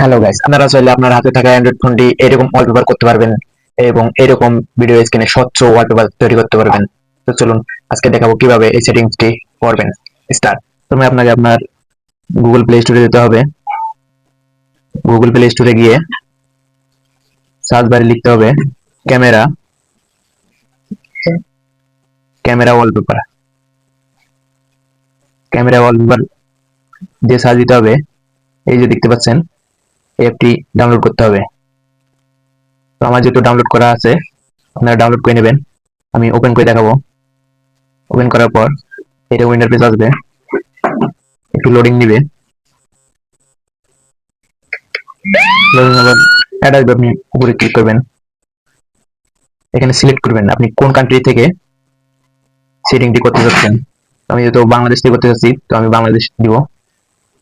Hello guys আপনারা চাইলে আপনার হাতে থাকা অ্যান্ড্রয়েড ফোনটি এরকম ওয়ালপেপার করতে পারবেন এবং এরকম ভিডিও স্ক্রিনে স্বচ্ছ ওয়ালপেপার তৈরি করতে পারবেন। তো চলুন, আজকে দেখাবো কীভাবে এই সেটিংসটি করবেন। স্টার্ট প্রথমে আপনাকে আপনার গুগল প্লে স্টোরে যেতে হবে। গুগল প্লে স্টোরে গিয়ে সার্চ বারে লিখতে হবে camera camera wallpaper camera wallpaper দিয়ে সার্চ দিতে হবে। এই যে দেখতে পাচ্ছেন অ্যাপটি ডাউনলোড করতে হবে। তো আমার যেহেতু ডাউনলোড করা আছে, আপনারা ডাউনলোড করে নেবেন। আমি ওপেন করে দেখাবো। ওপেন করার পর এটা উইন্ডার পেজ আসবে। একটু লোডিং নিবে। লোডিং অ্যাড আসবে, আপনি উপরে ক্লিক করবেন। এখানে সিলেক্ট করবেন। আপনি কোন কান্ট্রি থেকে সেটিংটি করতে চাচ্ছেন আমি যেহেতু বাংলাদেশ থেকে করতে চাচ্ছি তো আমি বাংলাদেশ দিব।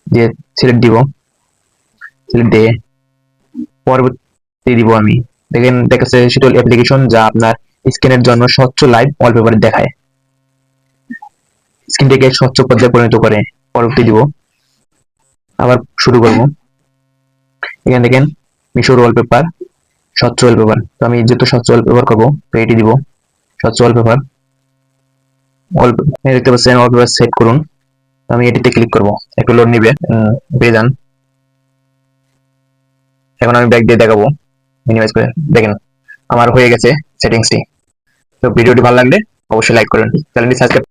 যে সিলেক্ট দিব। দিয়ে পরবর্তী দিব আমি। দেখেন, দেখাচ্ছে শীতল অ্যাপ্লিকেশন যা আপনার স্ক্রিনের জন্য স্বচ্ছ লাইভ ওয়ালপেপার দেখায়। স্ক্রিনটিকে স্বচ্ছ পর্যায়ে পরিণত করে। পরবর্তী দিব। আবার শুরু করব। এখানে দেখেন, মিশর ওয়ালপেপার স্বচ্ছ ওয়ালপেপার তো আমি যেহেতু স্বচ্ছ ওয়ালপেপার করব, তো এটি দিব। স্বচ্ছ ওয়ালপেপার দেখতে পাচ্ছেন ওয়ালপেপার সেট করুন। আমি এটিতে ক্লিক করব। একটু লোড নিবে পেয়ে যান। এখন আমি ব্যাক দিয়ে দেখাবো। মিনিমাইজ করে দেখেন আমার হয়ে গেছে সেটিংসটি তো ভিডিওটি ভালো লাগলে অবশ্যই লাইক করুন। চ্যানেলটি সাবস্ক্রাইব